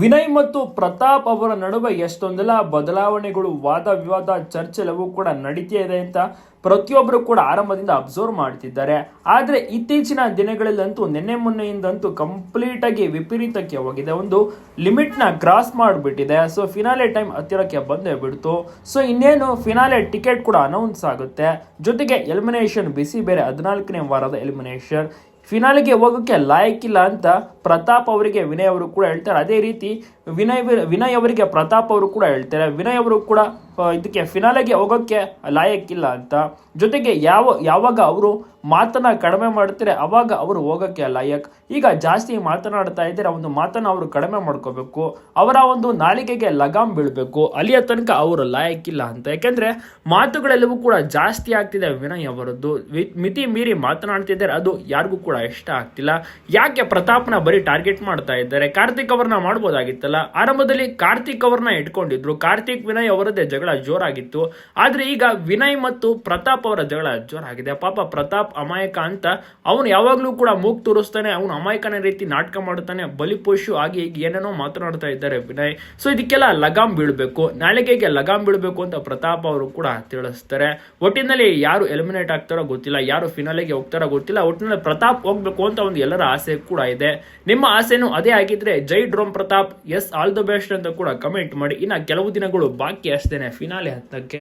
ವಿನಯ್ ಮತ್ತು ಪ್ರತಾಪ್ ಅವರ ನಡುವೆ ಎಷ್ಟೊಂದೆಲ್ಲ ಬದಲಾವಣೆಗಳು, ವಾದ ವಿವಾದ, ಚರ್ಚೆ ಎಲ್ಲವೂ ಕೂಡ ನಡೀತಾ ಇದೆ ಅಂತ ಪ್ರತಿಯೊಬ್ಬರು ಕೂಡ ಆರಂಭದಿಂದ ಅಬ್ಸರ್ವ್ ಮಾಡ್ತಿದ್ದಾರೆ. ಆದರೆ ಇತ್ತೀಚಿನ ದಿನಗಳಲ್ಲಂತೂ, ನಿನ್ನೆ ಮೊನ್ನೆಯಿಂದಂತೂ ಕಂಪ್ಲೀಟ್ ಆಗಿ ವಿಪರೀತಕ್ಕೆ ಹೋಗಿದೆ. ಒಂದು ಲಿಮಿಟ್ನ ಕ್ರಾಸ್ ಮಾಡಿಬಿಟ್ಟಿದೆ. ಸೊ ಫಿನಾಲೆ ಟೈಮ್ ಹತ್ತಿರಕ್ಕೆ ಬಂದೇ ಬಿಡ್ತು. ಸೊ ಇನ್ನೇನು ಫಿನಾಲೆ ಟಿಕೆಟ್ ಕೂಡ ಅನೌನ್ಸ್ ಆಗುತ್ತೆ. ಜೊತೆಗೆ ಎಲಿಮಿನೇಷನ್ ಬಿಸಿ ಬೇರೆ ಹದಿನಾಲ್ಕನೇ ವಾರದ ಎಲಿಮಿನೇಷನ್ ಫಿನಾಲಿಗೆ ಹೋಗೋಕ್ಕೆ ಲಾಯಕ್ಕಿಲ್ಲ ಅಂತ ಪ್ರತಾಪ್ ಅವರಿಗೆ ವಿನಯ್ ಅವರು ಕೂಡ ಹೇಳ್ತಾರೆ. ಅದೇ ರೀತಿ ವಿನಯ್ ವಿನಯ್ ಅವರಿಗೆ ಪ್ರತಾಪ್ ಅವರು ಕೂಡ ಹೇಳ್ತಾರೆ. ವಿನಯ್ ಅವರು ಕೂಡ ಇದಕ್ಕೆ ಫಿನಾಲೆಗೆ ಹೋಗೋಕ್ಕೆ ಲಾಯಕ್ಕಿಲ್ಲ ಅಂತ. ಜೊತೆಗೆ ಯಾವ ಯಾವಾಗ ಅವರು ಮಾತನ್ನ ಕಡಿಮೆ ಮಾಡ್ತಾರೆ ಅವಾಗ ಅವರು ಹೋಗೋಕ್ಕೆ ಲಾಯಕ್. ಈಗ ಜಾಸ್ತಿ ಮಾತನಾಡ್ತಾ ಇದ್ದಾರೆ, ಒಂದು ಮಾತನ್ನು ಅವರು ಕಡಿಮೆ ಮಾಡ್ಕೋಬೇಕು. ಅವರ ಒಂದು ನಾಲಿಗೆಗೆ ಲಗಾಮ್ ಬೀಳಬೇಕು. ಅಲ್ಲಿಯ ತನಕ ಅವರು ಲಾಯಕ್ಕಿಲ್ಲ ಅಂತ. ಯಾಕೆಂದ್ರೆ ಮಾತುಗಳೆಲ್ಲವೂ ಕೂಡ ಜಾಸ್ತಿ ಆಗ್ತಿದೆ ವಿನಯ್ ಅವರದ್ದು. ಮಿತಿ ಮೀರಿ ಮಾತನಾಡ್ತಿದ್ದಾರೆ, ಅದು ಯಾರಿಗೂ ಕೂಡ ಇಷ್ಟ ಆಗ್ತಿಲ್ಲ. ಯಾಕೆ ಪ್ರತಾಪ್ನ ಬರೀ ಟಾರ್ಗೆಟ್ ಮಾಡ್ತಾ ಇದ್ದಾರೆ? ಕಾರ್ತಿಕ್ ಅವ್ರನ್ನ ಮಾಡ್ಬೋದಾಗಿತ್ತಲ್ಲ? ಆರಂಭದಲ್ಲಿ ಕಾರ್ತಿಕ್ ಅವ್ರನ್ನ ಇಟ್ಕೊಂಡಿದ್ರು. ಕಾರ್ತಿಕ್ ವಿನಯ್ ಅವರದೇ ಜಗಳ ಜೋರಾಗಿತ್ತು. ಆದ್ರೆ ಈಗ ವಿನಯ್ ಮತ್ತು ಪ್ರತಾಪ್ ಅವರ ಜಗಳ ಜೋರಾಗಿದೆ. ಪಾಪ ಪ್ರತಾಪ್ ಅಮಾಯಕ ಅಂತ ಅವನು ಯಾವಾಗ್ಲೂ ಕೂಡ ಮೂಗ್ ತೋರಿಸ್ತಾನೆ. ಅವನು ಅಮಾಯಕನ ರೀತಿ ನಾಟಕ ಮಾಡುತ್ತಾನೆ. ಬಲಿಪಶು ಆಗಿ ಈಗ ಏನೇನೋ ಮಾತನಾಡ್ತಾ ಇದ್ದಾರೆ ವಿನಯ್. ಸೊ ಇದಕ್ಕೆಲ್ಲ ಲಗಾಮ್ ಬೀಳ್ಬೇಕು. ನಾಳೆಗೆ ಲಗಾಮ್ ಬೀಳ್ಬೇಕು ಅಂತ ಪ್ರತಾಪ್ ಅವರು ಕೂಡ ತಿಳಿಸ್ತಾರೆ. ಒಟ್ಟಿನಲ್ಲಿ ಯಾರು ಎಲಿಮಿನೇಟ್ ಆಗ್ತಾರೋ ಗೊತ್ತಿಲ್ಲ. ಯಾರು ಫಿನಾಲೆಗೆ ಹೋಗ್ತಾರೋ ಗೊತ್ತಿಲ್ಲ. ಒಟ್ಟಿನಲ್ಲಿ ಪ್ರತಾಪ್ ಹೋಗ್ಬೇಕು ಅಂತ ಒಂದು ಎಲ್ಲರ ಆಸೆ ಕೂಡ ಇದೆ. ನಿಮ್ಮ ಆಸೆನೂ ಅದೇ ಆಗಿದ್ರೆ Jai drone Pratap yes all the best ಅಂತ ಕೂಡ ಕಮೆಂಟ್ ಮಾಡಿ. ಇನ್ನ ಕೆಲವು ದಿನಗಳು ಬಾಕಿ ಅಷ್ಟೇನೆ. ಫಿನಾಲೆ ಹತ್ತಕ್ಕೆ